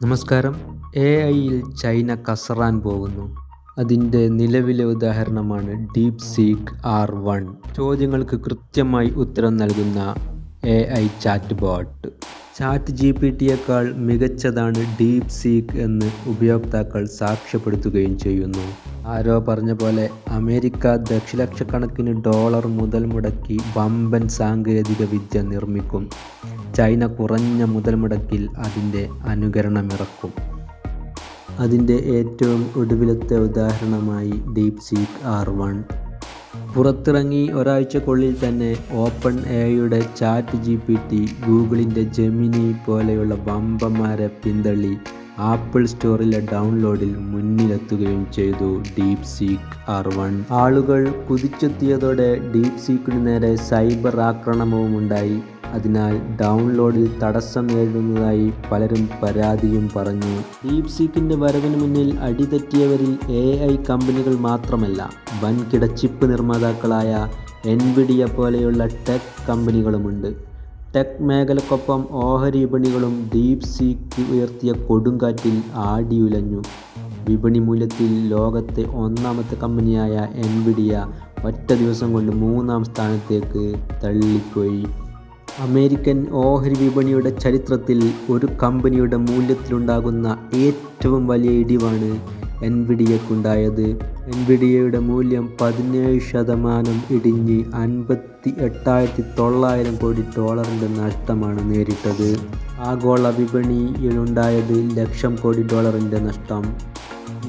നമസ്കാരം. എ ഐയിൽ ചൈന കസറാൻ പോകുന്നു. അതിന്റെ നിലവിലെ ഉദാഹരണമാണ് ഡീപ് സീക്ക് ആർ വൺ ചോദ്യങ്ങൾക്ക് കൃത്യമായി ഉത്തരം നൽകുന്ന A I chat bot chat G P ടിയേക്കാൾ മികച്ചതാണ് ഡീപ് സീക്ക് എന്ന് ഉപയോക്താക്കൾ സാക്ഷ്യപ്പെടുത്തുകയും ചെയ്യുന്നു. ആരോ പറഞ്ഞ പോലെ അമേരിക്ക ദശലക്ഷക്കണക്കിന് ഡോളർ മുതൽ മുടക്കി വമ്പൻ സാങ്കേതിക വിദ്യ നിർമ്മിക്കും. ചൈന കുറഞ്ഞ മുതൽ മുടക്കിൽ അതിന്റെ അനുകരണമിറക്കും. അതിന്റെ ഏറ്റവും ഒടുവിലത്തെ ഉദാഹരണമായി ഡീപ് സീക്ക് ആർ വൺ. പുറത്തിറങ്ങി ഒരാഴ്ചക്കുള്ളിൽ തന്നെ ഓപ്പൺ എയുടെ ചാറ്റ് ജി പി ടി ഗൂഗിളിന്റെ ജെമിനി പോലെയുള്ള വമ്പന്മാരെ പിന്തള്ളി ആപ്പിൾ സ്റ്റോറിലെ ഡൗൺലോഡിൽ മുന്നിലെത്തുകയും ചെയ്തു ഡീപ് സീക്ക് ആർ വൺ. ആളുകൾ കുതിച്ചെത്തിയതോടെ ഡീപ് സീക്കിന് നേരെ സൈബർ ആക്രമണവും ഉണ്ടായി അതിനാൽ ഡൗൺലോഡിൽ തടസ്സം നേരിടുന്നതായി പലരും പരാതിയും പറഞ്ഞു. ഡീപ് സീക്കിന്റെ വരവിന് മുന്നിൽ അടിതെറ്റിയവരിൽ എ ഐ കമ്പനികൾ മാത്രമല്ല വൻകിട ചിപ്പ് നിർമ്മാതാക്കളായ എൻവിഡിയ പോലെയുള്ള ടെക് കമ്പനികളുമുണ്ട്. ടെക് മേഖലക്കൊപ്പം ഓഹരി വിപണികളും ഡീപ് സീക്ക് ഉയർത്തിയ കൊടുങ്കാറ്റിൽ ആടിയുലഞ്ഞു. വിപണി മൂല്യത്തിൽ ലോകത്തെ ഒന്നാമത്തെ കമ്പനിയായ എൻവിഡിയ ഒറ്റ ദിവസം കൊണ്ട് മൂന്നാം സ്ഥാനത്തേക്ക് തള്ളിപ്പോയി. അമേരിക്കൻ ഓഹരി വിപണിയുടെ ചരിത്രത്തിൽ ഒരു കമ്പനിയുടെ മൂല്യത്തിലുണ്ടാകുന്ന ഏറ്റവും വലിയ ഇടിവാണ് എൻവിഡിയക്കുണ്ടായത്. എൻവിഡിയയുടെ മൂല്യം പതിനേഴ് ശതമാനം ഇടിഞ്ഞ് അൻപത്തി എട്ടായിരത്തി തൊള്ളായിരം കോടി ഡോളറിന്റെ നഷ്ടമാണ് നേരിട്ടത്. ആഗോള വിപണിയിലുണ്ടായത് ലക്ഷം കോടി ഡോളറിന്റെ നഷ്ടം.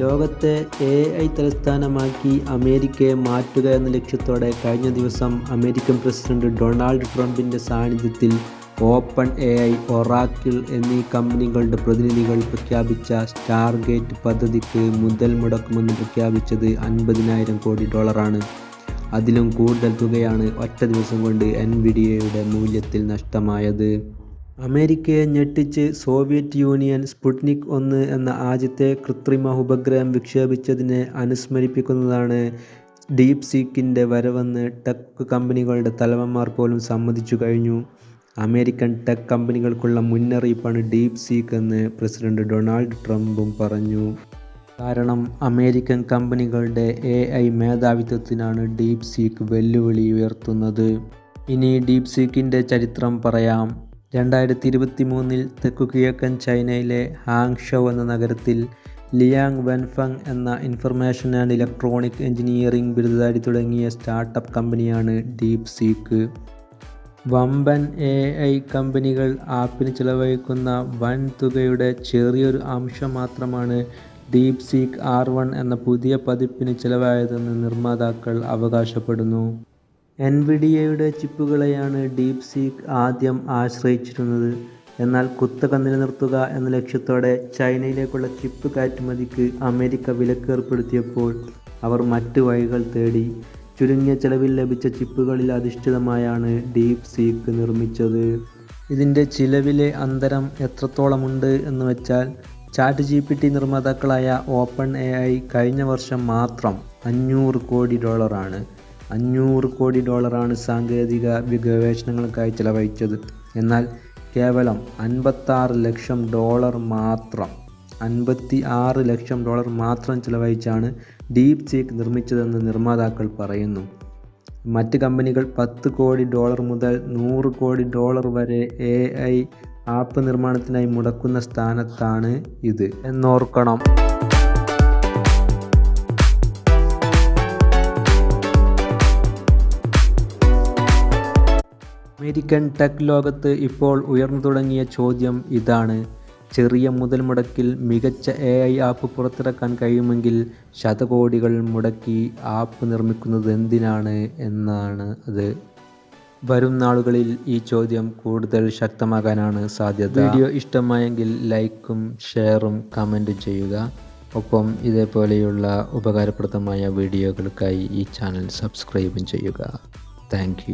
ലോകത്തെ എ ഐ തലസ്ഥാനമാക്കി അമേരിക്കയെ മാറ്റുക എന്ന ലക്ഷ്യത്തോടെ കഴിഞ്ഞ ദിവസം അമേരിക്കൻ പ്രസിഡന്റ് ഡൊണാൾഡ് ട്രംപിന്റെ സാന്നിധ്യത്തിൽ ഓപ്പൺ എ ഐ ഒറാക്കിൾ എന്നീ കമ്പനികളുടെ പ്രതിനിധികൾ പ്രഖ്യാപിച്ച സ്റ്റാർഗേറ്റ് പദ്ധതിക്ക് മുതൽ മുടക്കുമെന്ന് പ്രഖ്യാപിച്ചത് അൻപതിനായിരം കോടി ഡോളറാണ്. അതിലും കൂടുതൽ തുകയാണ് ഒറ്റ ദിവസം കൊണ്ട് എൻവിഡിയയുടെ മൂല്യത്തിൽ നഷ്ടമായത്. അമേരിക്കയെ ഞെട്ടിച്ച് സോവിയറ്റ് യൂണിയൻ സ്പുട്നിക് ഒന്ന് എന്ന ആദ്യത്തെ കൃത്രിമ ഉപഗ്രഹം വിക്ഷേപിച്ചതിനെ അനുസ്മരിപ്പിക്കുന്നതാണ് ഡീപ് സീക്കിന്റെ വരവെന്ന് ടെക് കമ്പനികളുടെ തലവന്മാർ പോലും സമ്മതിച്ചു കഴിഞ്ഞു. അമേരിക്കൻ ടെക് കമ്പനികൾക്കുള്ള മുന്നറിയിപ്പാണ് ഡീപ് സീക്ക് എന്ന് പ്രസിഡന്റ് ഡൊണാൾഡ് ട്രംപും പറഞ്ഞു. കാരണം അമേരിക്കൻ കമ്പനികളുടെ എ ഐ മേധാവിത്വത്തിനാണ് ഡീപ് സീക്ക് വെല്ലുവിളി ഉയർത്തുന്നത്. ഇനി ഡീപ് സീക്കിന്റെ ചരിത്രം പറയാം. രണ്ടായിരത്തി ഇരുപത്തി മൂന്നിൽ തെക്കുകിഴക്കൻ ചൈനയിലെ ഹാങ്ഷോ എന്ന നഗരത്തിൽ ലിയാങ് വെൻഫങ് എന്ന ഇൻഫർമേഷൻ ആൻഡ് ഇലക്ട്രോണിക് എഞ്ചിനീയറിംഗ് ബിരുദധാരി തുടങ്ങിയ സ്റ്റാർട്ടപ്പ് കമ്പനിയാണ് ഡീപ് സീക്ക് വമ്പൻ എ ഐ കമ്പനികൾ ആപ്പിന് ചിലവഴിക്കുന്ന വൻ തുകയുടെ ചെറിയൊരു അംശം മാത്രമാണ് ഡീപ് സീക്ക് ആർ വൺ എന്ന പുതിയ പതിപ്പിന് ചിലവായതെന്ന് നിർമ്മാതാക്കൾ അവകാശപ്പെടുന്നു. എൻവിഡിയയുടെ ചിപ്പുകളെയാണ് ഡീപ് സീക്ക് ആദ്യം ആശ്രയിച്ചിരുന്നത്. എന്നാൽ കുത്തക നിലനിർത്തുക എന്ന ലക്ഷ്യത്തോടെ ചൈനയിലേക്കുള്ള ചിപ്പ് കയറ്റുമതിക്ക് അമേരിക്ക വിലക്കേർപ്പെടുത്തിയപ്പോൾ അവർ മറ്റു വഴികൾ തേടി. ചുരുങ്ങിയ ചെലവിൽ ലഭിച്ച ചിപ്പുകളിൽ അധിഷ്ഠിതമായാണ് ഡീപ് സീക്ക് നിർമ്മിച്ചത്. ഇതിന്റെ ചിലവിലെ അന്തരം എത്രത്തോളമുണ്ട് എന്ന് വെച്ചാൽ ചാറ്റ് ജി പി ടി നിർമ്മാതാക്കളായ ഓപ്പൺ എ ഐ കഴിഞ്ഞ വർഷം മാത്രം അഞ്ഞൂറ് കോടി ഡോളറാണ്. അഞ്ഞൂറ് കോടി ഡോളറാണ് സാങ്കേതിക ഗവേഷണങ്ങൾക്കായി ചിലവഴിച്ചത്. എന്നാൽ കേവലം അൻപത്താറ് ലക്ഷം ഡോളർ മാത്രം അൻപത്തി ആറ് ലക്ഷം ഡോളർ മാത്രം ചിലവഴിച്ചാണ് ഡീപ് സീക്ക് നിർമ്മിച്ചതെന്ന് നിർമ്മാതാക്കൾ പറയുന്നു. മറ്റ് കമ്പനികൾ പത്ത് കോടി ഡോളർ മുതൽ നൂറ് കോടി ഡോളർ വരെ എ ഐ ആപ്പ് നിർമ്മാണത്തിനായി മുടക്കുന്ന സ്ഥാനത്താണ് ഇത്. എന്നോർക്കണം. അമേരിക്കൻ ടെക് ലോകത്ത് ഇപ്പോൾ ഉയർന്നു തുടങ്ങിയ ചോദ്യം ഇതാണ്. ചെറിയ മുതൽ മുടക്കിൽ മികച്ച എ ഐ ആപ്പ് പുറത്തിറക്കാൻ കഴിയുമെങ്കിൽ ശതകോടികൾ മുടക്കി ആപ്പ് നിർമ്മിക്കുന്നത് എന്തിനാണ് എന്നാണ് അത്. വരും നാളുകളിൽ ഈ ചോദ്യം കൂടുതൽ ശക്തമാകാനാണ് സാധ്യത. വീഡിയോ ഇഷ്ടമായെങ്കിൽ ലൈക്കും ഷെയറും കമന്റും ചെയ്യുക. ഒപ്പം ഇതേപോലെയുള്ള ഉപകാരപ്രദമായ വീഡിയോകൾക്കായി ഈ ചാനൽ സബ്സ്ക്രൈബും ചെയ്യുക. താങ്ക്